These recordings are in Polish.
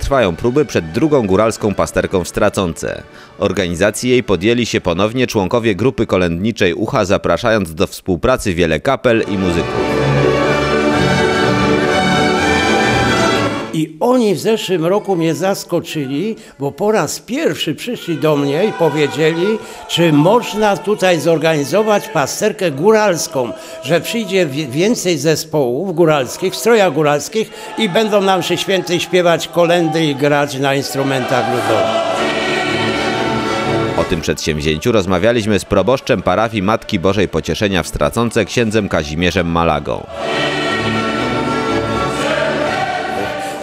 Trwają próby przed drugą góralską pasterką w Straconce. Organizacji jej podjęli się ponownie członkowie grupy kolędniczej Ucha, zapraszając do współpracy wiele kapel i muzyków. Oni w zeszłym roku mnie zaskoczyli, bo po raz pierwszy przyszli do mnie i powiedzieli, czy można tutaj zorganizować pasterkę góralską, że przyjdzie wi- więcej zespołów góralskich, strojach góralskich i będą nam się święty śpiewać kolendy i grać na instrumentach ludowych. O tym przedsięwzięciu rozmawialiśmy z proboszczem parafii Matki Bożej Pocieszenia w Straconce księdzem Kazimierzem Malagą.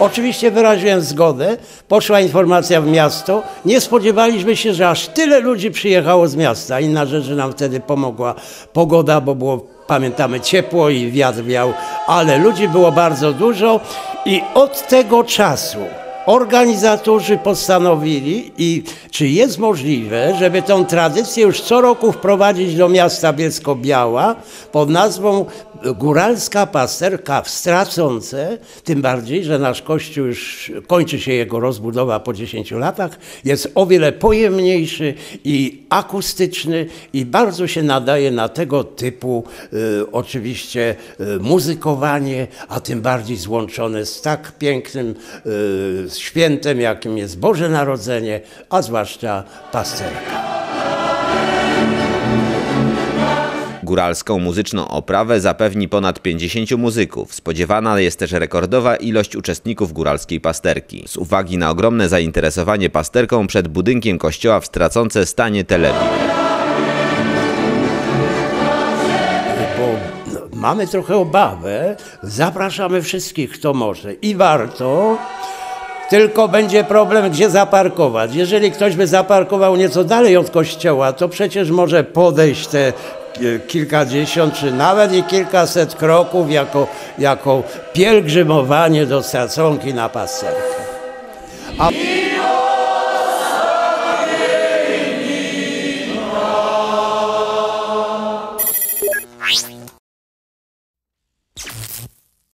Oczywiście wyraziłem zgodę, poszła informacja w miasto. Nie spodziewaliśmy się, że aż tyle ludzi przyjechało z miasta. Inna rzecz, że nam wtedy pomogła pogoda, bo było, pamiętamy, ciepło i wiatr wiał, ale ludzi było bardzo dużo i od tego czasu organizatorzy postanowili i czy jest możliwe, żeby tą tradycję już co roku wprowadzić do miasta Bielsko-Biała pod nazwą Góralska Pasterka w Straconce, tym bardziej, że nasz kościół już kończy się jego rozbudowa po 10 latach, jest o wiele pojemniejszy i akustyczny i bardzo się nadaje na tego typu y, oczywiście y, muzykowanie, a tym bardziej złączone z tak pięknym y, świętem, jakim jest Boże Narodzenie, a zwłaszcza pasterka. Góralską muzyczną oprawę zapewni ponad 50 muzyków. Spodziewana jest też rekordowa ilość uczestników góralskiej pasterki. Z uwagi na ogromne zainteresowanie pasterką przed budynkiem kościoła w Straconce stanie telewizor. bo no, mamy trochę obawę. Zapraszamy wszystkich, kto może i warto. Tylko będzie problem, gdzie zaparkować. Jeżeli ktoś by zaparkował nieco dalej od kościoła, to przecież może podejść te kilkadziesiąt, czy nawet i kilkaset kroków jako, jako pielgrzymowanie do Straconki na pasterkę. A...